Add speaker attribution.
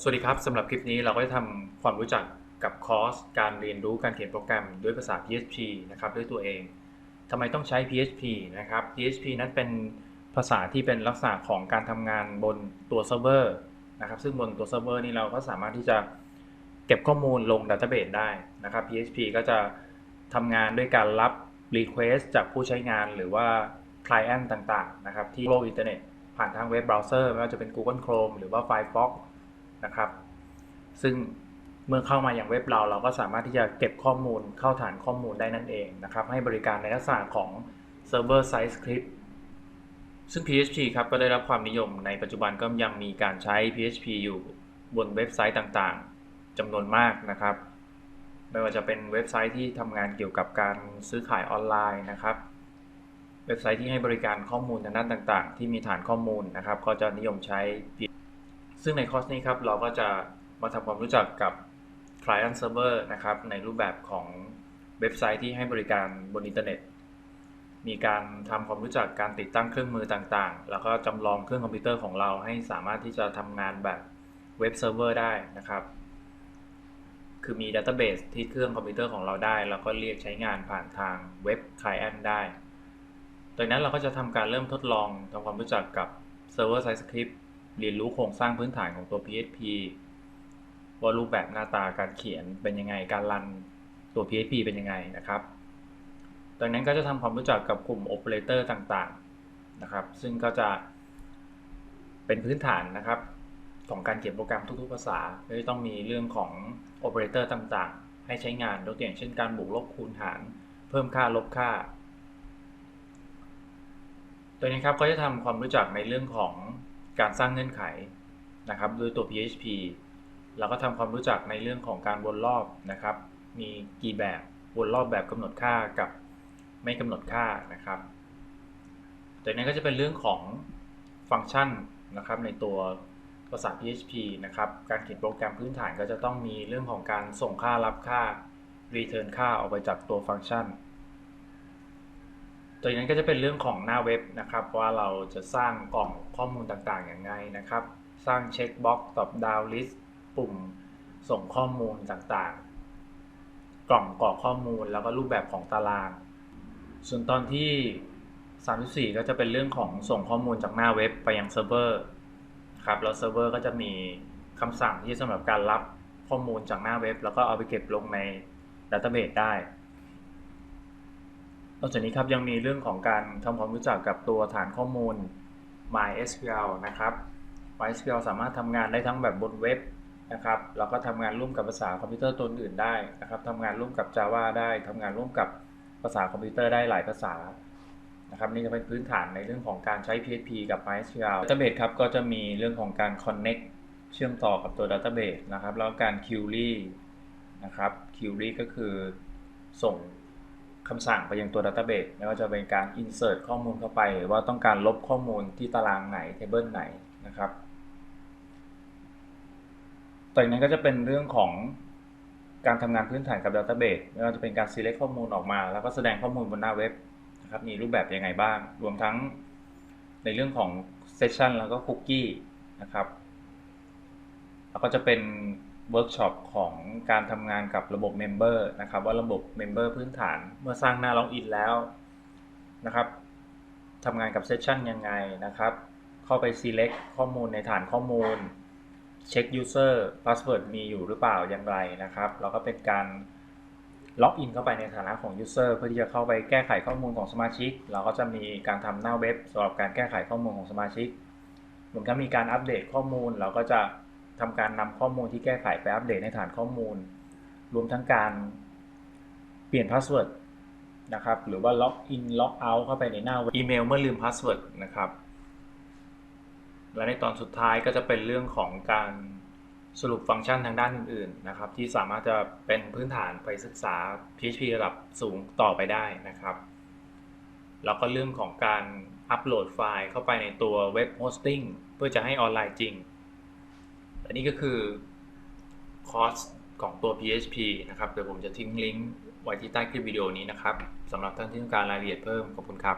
Speaker 1: สวัสดีครับสำหรับคลิปนี้เราก็จะทำความรู้จักกับคอร์สการเรียนรู้การเขียนโปรแกรมด้วยภาษา PHP นะครับด้วยตัวเองทำไมต้องใช้ PHP นะครับ PHP นั้นเป็นภาษาที่เป็นลักษณะของการทำงานบนตัวเซิร์ฟเวอร์นะครับซึ่งบนตัวเซิร์ฟเวอร์นี้เราก็สามารถที่จะเก็บข้อมูลลงดัตเตอร์เบสได้นะครับ PHP ก็จะทำงานด้วยการรับ Request จากผู้ใช้งานหรือว่า Client ต่างๆนะครับที่โลกอินเทอร์เน็ตผ่านทางเว็บเบราว์เซอร์ไม่ว่าจะเป็น Google Chrome หรือว่า Firefox นะครับ ซึ่งเมื่อเข้ามาอย่างเว็บเราเราก็สามารถที่จะเก็บข้อมูลเข้าฐานข้อมูลได้นั่นเองนะครับ ให้บริการในลักษณะของ Server Side Script ซึ่ง PHP ครับก็ได้รับความนิยมในปัจจุบันก็ยังมีการใช้ PHP อยู่บนเว็บไซต์ต่างๆจำนวนมากนะครับ ไม่ว่าจะเป็นเว็บไซต์ที่ทำงานเกี่ยวกับการซื้อขายออนไลน์นะครับ เว็บไซต์ที่ให้บริการข้อมูลทางด้านต่างๆ ที่มีฐานข้อมูลนะครับ ก็จะนิยมใช้ ซึ่งในคอร์สนี้ครับเราก็จะมาทำความรู้จักกับ Client Server นะครับ ในรูปแบบของเว็บไซต์ที่ให้บริการบนอินเทอร์เน็ต มีการทำความรู้จักการติดตั้งเครื่องมือต่างๆ แล้วก็จำลองเครื่องคอมพิวเตอร์ของเราให้สามารถที่จะทำงานแบบเว็บเซิร์ฟเวอร์ได้นะครับ คือมีดัตเตอร์เบสที่เครื่องคอมพิวเตอร์ของเราได้ แล้วก็เรียกใช้งานผ่านทางเว็บ Client ได้ดังนั้นเราก็จะทำการเริ่มทดลองทำความรู้จักกับ Server Side Script เรียนรู้โครงสร้างพื้นฐานของตัว PHP ว่ารูปแบบหน้าตาการเขียนเป็นยังไง การรันตัว PHP เป็นยังไงนะครับดังนั้นก็จะทำความรู้จักกับกลุ่มโอเปอเรเตอร์ต่างๆนะครับ ซึ่งก็จะเป็นพื้นฐานนะครับของการเขียนโปรแกรมทุกๆภาษาก็จะต้องมีเรื่องของโอเปอเรเตอร์ต่างๆ ให้ใช้งานยกตัวอย่างเช่นการบวกลบคูณหาร เพิ่มค่าลบค่า ตัวนี้ครับก็จะทำความรู้จักในเรื่องของ การสร้างเงื่อนไขนะครับโดยตัว PHP เราก็ทำความรู้จักในเรื่องของการวนรอบนะครับ มีกี่แบบวนรอบแบบกำหนดค่ากับไม่กำหนดค่านะครับจากนั้นก็จะเป็นเรื่องของฟังก์ชันนะครับในตัวภาษา PHP นะครับ การเขียนโปรแกรมพื้นฐานก็จะต้องมีเรื่องของการส่งค่ารับค่า return ค่าออกไปจากตัวฟังก์ชัน จากนั้นก็จะเป็นเรื่องของหน้าเว็บนะครับ ว่าเราจะสร้างกล่องข้อมูลต่างๆอย่างไรนะครับ สร้างเช็คบ็อกซ์ตอบดาวลิสต์ปุ่มส่งข้อมูลต่างๆ กล่องกรอกข้อมูลแล้วก็รูปแบบของตาราง ส่วนตอนที่ 34 ก็จะเป็นเรื่องของส่งข้อมูลจากหน้าเว็บไปยังเซิร์ฟเวอร์ครับแล้วเซิร์ฟเวอร์ก็จะมีคำสั่งที่สำหรับการรับข้อมูลจากหน้าเว็บ แล้วก็เอาไปเก็บลงในดัตเตอร์เบสได้ นอกจากนี้ครับยังมีเรื่องของการทำความรู้จักกับตัวฐานข้อมูล MySQL นะครับ MySQL สามารถทำงานได้ทั้งแบบบนเว็บนะครับแล้วก็ทำงานร่วมกับภาษาคอมพิวเตอร์ตัวอื่นได้นะครับทำงานร่วมกับ Java ได้ทำงานร่วมกับภาษาคอมพิวเตอร์ได้หลายภาษานะครับนี่จะเป็นพื้นฐานในเรื่องของการใช้ PHP กับ MySQL Database ครับก็จะมีเรื่องของการ Connect เชื่อมต่อกับตัว Database นะครับแล้วการ Query นะครับ Query ก็คือส่ง คำสั่งไปยังตัว Database ไม่ว่าจะเป็นการ insert ข้อมูลเข้าไป หรือว่าต้องการลบข้อมูลที่ตารางไหน table ไหนนะครับต่อจากนั้นก็จะเป็นเรื่องของการทำงานพื้นฐานกับ Database ไม่ว่าจะเป็นการ select ข้อมูลออกมา แล้วก็แสดงข้อมูลบนหน้าเว็บนะครับมีรูปแบบยังไงบ้าง รวมทั้งในเรื่องของ session แล้วก็ cookie นะครับแล้วก็จะเป็น เวิร์กช็อปของการทำงานกับระบบ Member นะครับ ว่าระบบ Member พื้นฐานเมื่อสร้างหน้าล็อกอินแล้วนะครับทำงานกับเซสชันยังไงนะครับ เข้าไป select ข้อมูลในฐานข้อมูล เช็ค user password มีอยู่หรือเปล่าอย่างไรนะครับแล้วก็เป็นการล็อกอินเข้าไปในฐานะของ user เพื่อที่จะเข้าไปแก้ไขข้อมูลของสมาชิก เราก็จะมีการทำหน้าเว็บสำหรับการแก้ไขข้อมูลของสมาชิกรวมทั้งมีการอัปเดตข้อมูลเราก็จะ ทำการนำข้อมูลที่แก้ไขไปอัปเดตในฐานข้อมูล รวมทั้งการเปลี่ยนพาสเวิร์ดนะครับหรือว่าล็อกอินล็อกเอาท์เข้าไปในหน้าอีเมลเมื่อลืมพาสเวิร์ดนะครับและในตอนสุดท้ายก็จะเป็นเรื่องของการสรุปฟังก์ชันทางด้านอื่นๆนะครับที่สามารถจะเป็นพื้นฐานไปศึกษา PHP ระดับสูงต่อไปได้นะครับ แล้วก็เรื่องของการอัปโหลดไฟล์เข้าไปในตัวเว็บโฮสติ้งเพื่อจะให้ออนไลน์จริง อันนี้ก็คือคอร์สของตัว PHP นะครับ เดี๋ยวผมจะทิ้งลิงก์ไว้ที่ใต้คลิปวิดีโอนี้นะครับสำหรับท่านที่ต้องการรายละเอียดเพิ่ม ขอบคุณครับ